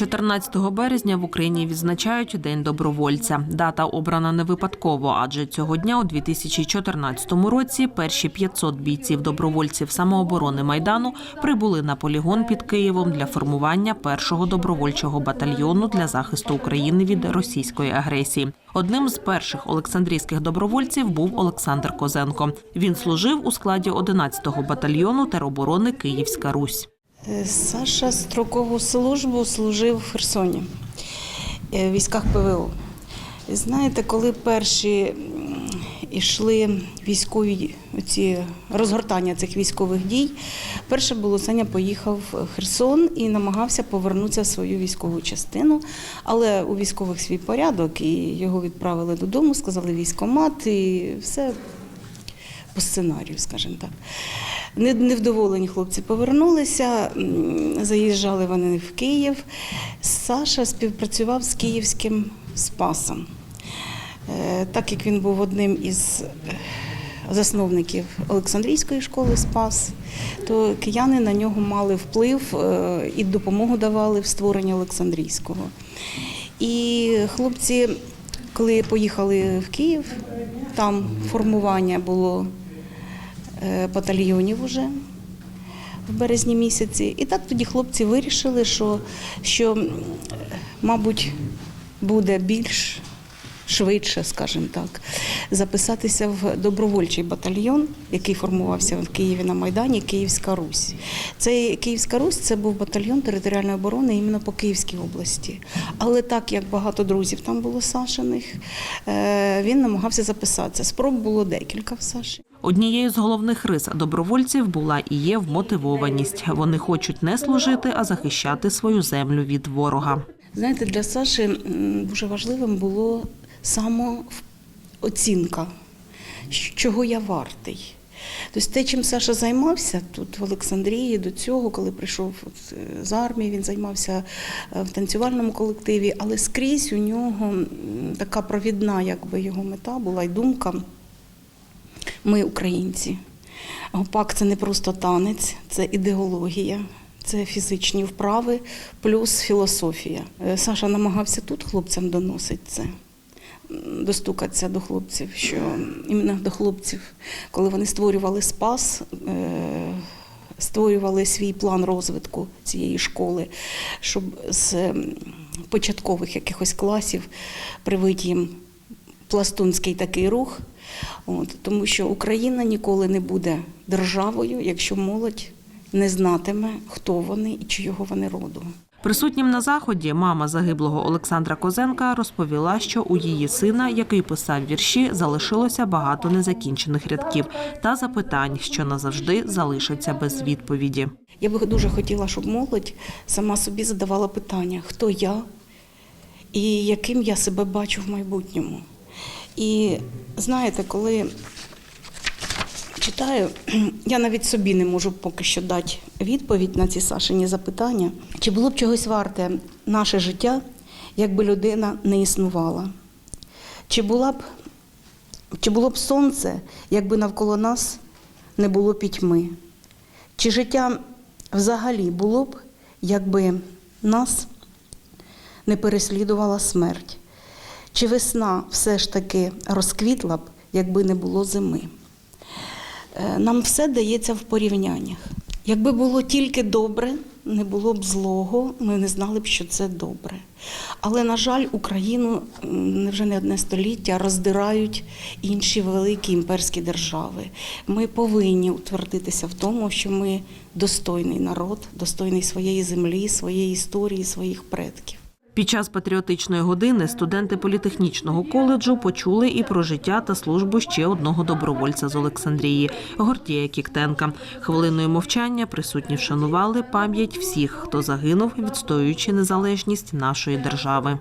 14 березня в Україні відзначають День добровольця. Дата обрана не випадково, адже цього дня у 2014 році перші 500 бійців добровольців самооборони майдану прибули на полігон під Києвом для формування першого добровольчого батальйону для захисту України від російської агресії. Одним з перших олександрійських добровольців був Олександр Козенко. Він служив у складі 11-го батальйону тероборони Київська Русь. Е, Саша строкову службу служив в Херсоні е, в військах ПВО. Знаєте, коли перші м, ішли військові оці розгортання цих військових дій, перше було Саня поїхав в Херсон і намагався повернутися в свою військову частину, але у військових свій порядок і його відправили додому, сказали військомат, і все по сценарію, скажімо так. Невдоволені хлопці повернулися, заїжджали вони в Київ. Саша співпрацював з київським спасом. Е, Так як він був одним із е, засновників Олександрійської школи Спас, то кияни на нього мали вплив е, і допомогу давали в створенні Олександрійського. І хлопці, коли поїхали в Київ, там формування було батальйонів уже в березні місяці. І так тоді хлопці вирішили, що, що мабуть, буде більш швидше, скажімо так, записатися в добровольчий батальйон, який формувався в Києві на Майдані Київська Русь. Цей Київська Русь це був батальйон територіальної оборони іменно по Київській області. Але так як багато друзів там було Сашиних, е, він намагався записатися. Спроб було декілька в Саші. Однією з головних рис добровольців була і є вмотивованість. Вони хочуть не служити, а захищати свою землю від ворога. Знаєте, для Саші дуже важливим було самооцінка, чого я вартий. Тобто те, чим Саша займався тут в Олександрії, до цього, коли прийшов е, з армії, він займався е, в танцювальному колективі, але скрізь у нього така провідна якби, його мета була і думка. Ми українці. Гопак це не просто танець, це ідеологія, це фізичні вправи, плюс філософія. Е, Саша намагався тут хлопцям доносити це, достукатися до хлопців, що іменно до хлопців, коли вони створювали спас. е, Створювали свій план розвитку цієї школи, щоб з початкових якихось класів привити їм пластунський такий рух, От, тому що Україна ніколи не буде державою, якщо молодь не знатиме, хто вони і чийого вони роду. Присутнім на заході мама загиблого Олександра Козенка розповіла, що у її сина, який писав вірші, залишилося багато незакінчених рядків та запитань, що назавжди залишаться без відповіді. Я би дуже хотіла, щоб молодь сама собі задавала питання, хто я і яким я себе бачу в майбутньому. І знаєте, коли читаю, я навіть собі не можу поки що дати відповідь на ці Сашині запитання, чи було б чогось варте наше життя, якби людина не існувала? Чи була б чи було б сонце, якби навколо нас не було пітьми? Чи життя взагалі було б, якби нас не переслідувала смерть? Чи весна все ж таки розквітла б, якби не було зими? Е, Нам все дається в порівняннях. Якби було тільки добре, не було б злого, ми не знали б, що це добре. Але, на жаль, Україну вже не одне століття роздирають інші великі імперські держави. Ми повинні утвердитися в тому, що ми достойний народ, достойний своєї землі, своєї історії, своїх предків. Під час патріотичної години студенти політехнічного коледжу почули і про життя та службу ще одного добровольця з Олександрії Гортія Кіктенка. Хвилиною мовчання присутні вшанували пам'ять всіх, хто загинув, відстоюючи незалежність нашої держави.